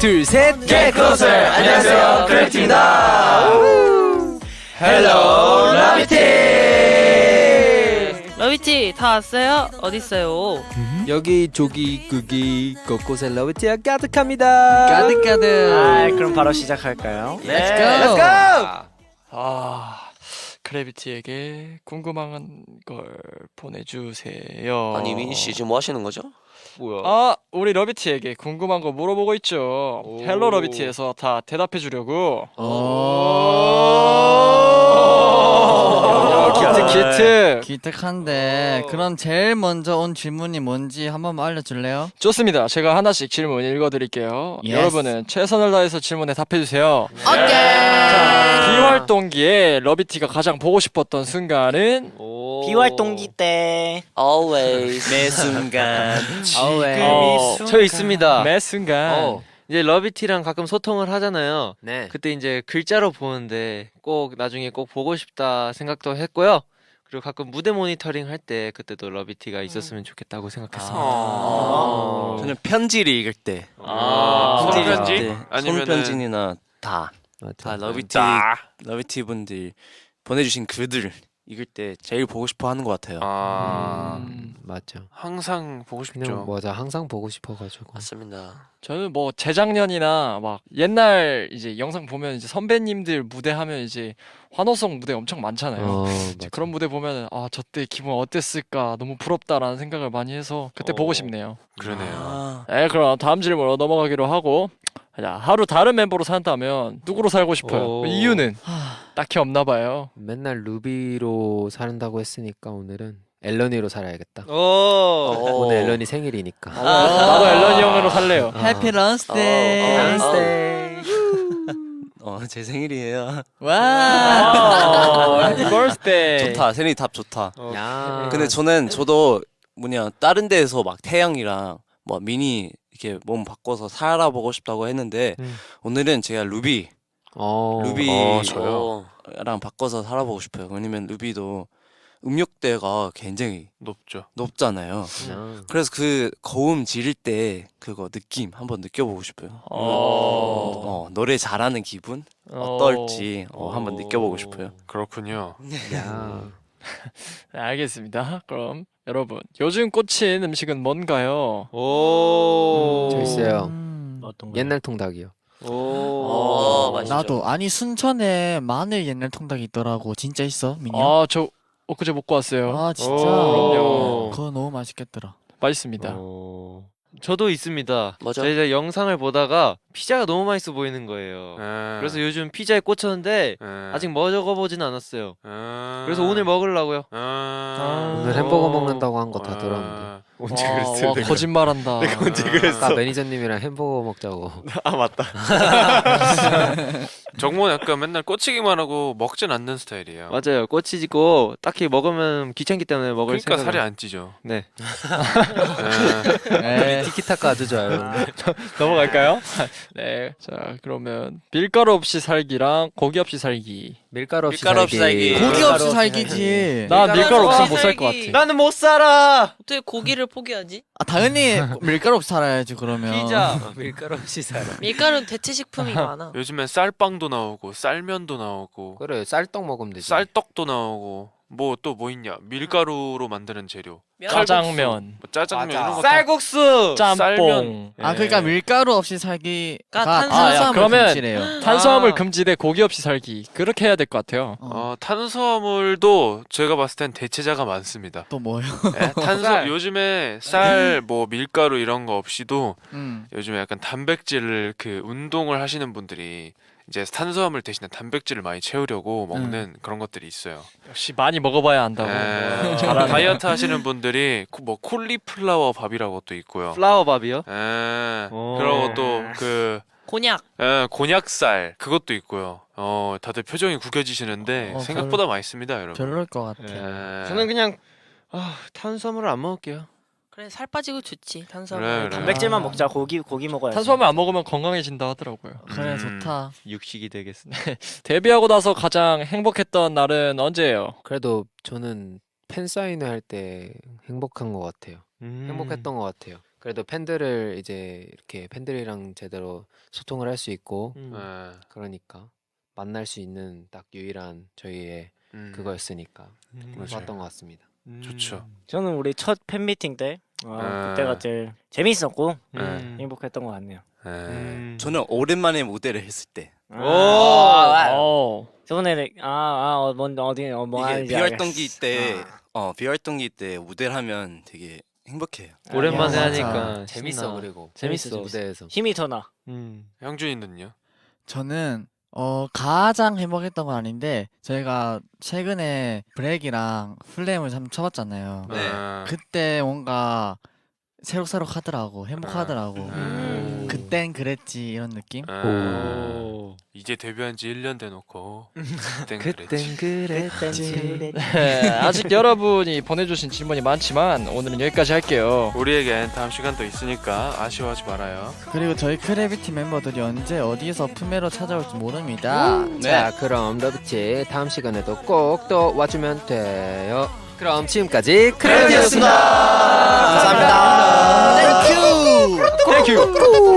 둘, 셋. 개코슬 안녕하세요 그래프입니다 헬로 라비티 러비티 다 왔어요? 어딨어요? 여기 저기 그기 곳곳에 러비티가 가득합니다. 가득가득. 아, 그럼 바로 시작할까요? 네 Let's go. 아, 그래비티에게 궁금한 걸 보내주세요. 아니 민희 씨 지금 뭐 하시는 거죠? 뭐야? 아, 우리 러비티에게 궁금한 거 물어보고 있죠. 헬로 러비티에서 다 대답해 주려고. 오. 기트 기트. 기특한데 그럼 제일 먼저 온 질문이 뭔지 한 번만 알려줄래요? 좋습니다. 제가 하나씩 질문 읽어드릴게요. Yes. 여러분은 최선을 다해서 질문에 답해주세요. 오케이. 비활동기에 러비티가 가장 보고 싶었던 순간은 비활동기 때 always 매 순간. 어, 저 있습니다. 매 순간. 어, 이제 러비티랑 가끔 소통을 하잖아요. 네. 그때 이제 글자로 보는데 꼭 나중에 꼭 보고 싶다 생각도 했고요. 그리고 가끔 무대 모니터링 할 때 그때도 러비티가 있었으면 좋겠다고 생각했습니다. 아. 저는 편지를 읽을 때. 아, 편지를 손편지? 읽을 때 아니면은- 손편지나 다. 맞아. 다 러비티 러비티 분들 보내주신 글들 읽을 때 제일 보고 싶어 하는 것 같아요. 아 음, 맞죠. 항상 보고 그냥 싶죠. 맞아 항상 보고 싶어가지고. 맞습니다 저는 뭐 재작년이나 막 옛날 이제 영상 보면 이제 선배님들 무대 하면 이제 환호성 무대 엄청 많잖아요. 어, 이제 맞아. 그런 무대 보면은 아저때 기분 어땠을까 너무 부럽다라는 생각을 많이 해서 그때 어. 보고 싶네요. 그러네요. 아, 네 그럼 다음 질문으로 넘어가기로 하고 자, 하루 다른 멤버로 산다면 누구로 살고 싶어요? 오. 이유는 딱히 없나 봐요. 맨날 루비로 산다고 했으니까 오늘은 앨런이로 살아야겠다. 오. 오. 오늘 앨런이 생일이니까. 나도 앨런이 형으로 살래요. 해피 런스데이. 어, 어, 어, 제 생일이에요. 와. 아, 해피 버스데이. 좋다. 세린이 답 좋다. 야. 근데 저는 저도 뭐냐 다른 데에서 막 태양이랑 뭐 미니 이렇게 몸 바꿔서 살아보고 싶다고 했는데 음. 오늘은 제가 루비 어. 루비 어, 저요? 오. 랑 바꿔서 살아보고 싶어요. 왜냐면 루비도 음역대가 굉장히 높죠. 높잖아요. 그냥. 그래서 그 고음 지를 때 그거 느낌 한번 느껴보고 싶어요. 어. 어, 노래 잘하는 기분 어떨지 어, 한번 느껴보고 싶어요. 그렇군요. 야. 네, 알겠습니다. 그럼 여러분 요즘 꽂힌 음식은 뭔가요? 오. 어떤 거? 옛날 통닭이요. 오. 어, 맛있죠. 나도 아니 순천에 마늘 옛날 통닭이 있더라고. 진짜 있어, 형? 아저 엊그제 먹고 왔어요. 아 진짜. 그럼요. 그거 너무 맛있겠더라. 맛있습니다. 어. 저도 있습니다. 뭐죠? 제가 영상을 보다가 피자가 너무 맛있어 보이는 거예요. 예. 그래서 요즘 피자에 꽂혔는데 예. 아직 먹어보진 않았어요. 예. 그래서 오늘 먹으려고요. 아. 오늘 햄버거 먹는다고 한 거 다 들었는데. 아. 언제 와, 그랬어요? 와, 내가? 거짓말한다. 내가 언제 그랬어? 아까 매니저님이랑 햄버거 먹자고. 아 맞다. 정모는 약간 맨날 꽂히기만 하고 먹진 않는 스타일이에요. 맞아요. 꽂히지고 딱히 먹으면 귀찮기 때문에 먹을 그러니까 생각. 살이 안 찌죠. 네. 예. 에이. 티키타카 아주 좋아요. 넘어갈까요? 네. 자 그러면 밀가루 없이 살기랑 고기 없이 살기. 밀가루 없이 밀가루 없이 살기. 살기. 고기 없이 살기지. 나 밀가루 밀가루 없이 못 살 것. 같아. 나는 못 살아. 어떻게 고기를 포기하지? 아 당연히 밀가루 없이 살아야지 그러면. 피자. 밀가루 없이 살아. 밀가루는 대체 식품이 많아. 요즘엔 쌀빵도 나오고 쌀면도 나오고 그래 쌀떡 먹으면 되지. 쌀떡도 나오고 뭐 또 뭐 있냐 밀가루로 만드는 재료 면? 짜장면, 뭐 짜장면 맞아. 이런 거 다- 쌀국수. 짬뽕. 쌀면. 아 예. 그러니까 밀가루 없이 살기가 그러니까 탄수화물- 탄수화물 아, 그러면- 금지래요. 탄수화물 아. 금지돼 고기 없이 살기. 그렇게 해야 될 것 같아요. 어. 어, 탄수화물도 제가 봤을 땐 대체자가 많습니다. 또 뭐요? 예, 탄수 쌀. 요즘에 쌀 뭐 밀가루 이런 거 없이도 음. 요즘에 약간 단백질을 그 운동을 하시는 분들이 이제 탄수화물 대신에 단백질을 많이 채우려고 먹는 그런 것들이 있어요. 역시 많이 먹어봐야 안다고. 예, 잘하네. 다이어트 하시는 분들이 코- 뭐 콜리플라워 밥이라고 또 있고요. 플라워 밥이요? 예, 오. 그리고 또그 곤약. 예, 곤약쌀 그것도 있고요. 어, 다들 표정이 구겨지시는데 어, 생각보다 맛있습니다, 여러분. 별로일 것 같아. 예. 저는 그냥 아, 탄수화물을 안 먹을게요. 그래 살 빠지고 좋지 탄수화물. 그래, 그래. 단백질만 먹자. 고기 고기 먹어야지. 탄수화물 안 먹으면 건강해진다 하더라고요. 그래 음. 좋다. 육식이 되겠습니다. 데뷔하고 나서 가장 행복했던 날은 언제예요? 그래도 저는 팬 사인회 할 때 행복한 것 같아요. 음. 행복했던 것 같아요. 그래도 팬들을 이제 이렇게 팬들이랑 제대로 소통을 할 수 있고 음. 네. 그러니까 만날 수 있는 딱 유일한 저희의 음. 그거였으니까 음. 좋았던 것 같습니다. 좋죠. 저는 우리 첫 팬미팅 때 어, 아. 그때가 제일 재밌었고 음. 행복했던 것 같네요. 네. 음. 저는 오랜만에 무대를 했을 때 오. 아, 오. 저번에 아아 뭔 어디 어, 뭐 이게 하는지 비활동기 알겠어. 때 아. 어, 비활동기 때 무대를 하면 되게 행복해요. 오랜만에 맞아. 하니까 재밌어 신나. 그리고 재밌어. 무대에서 힘이 더 나. 음. 형준이는요? 저는 어 가장 행복했던 건 아닌데 저희가 최근에 브렉이랑 플레임을 한번 쳐봤잖아요. 네. 아, 그때 뭔가 새록새록 하더라고 행복하더라고. 음. 그땐 그랬지 이런 느낌. 아, 오. 이제 데뷔한 지 1년 돼 놓고 그땐 그랬지. 그땐 그랬지. 그랬지. 네, 아직 여러분이 보내주신 질문이 많지만 오늘은 여기까지 할게요. 우리에겐 다음 시간도 있으니까 아쉬워하지 말아요. 그리고 저희 크래비티 멤버들이 언제 어디에서 품에로 찾아올지 모릅니다. 자 그럼 러브티 다음 시간에도 꼭 또 와주면 돼요. 그럼 지금까지 크래비였습니다. 감사합니다. 9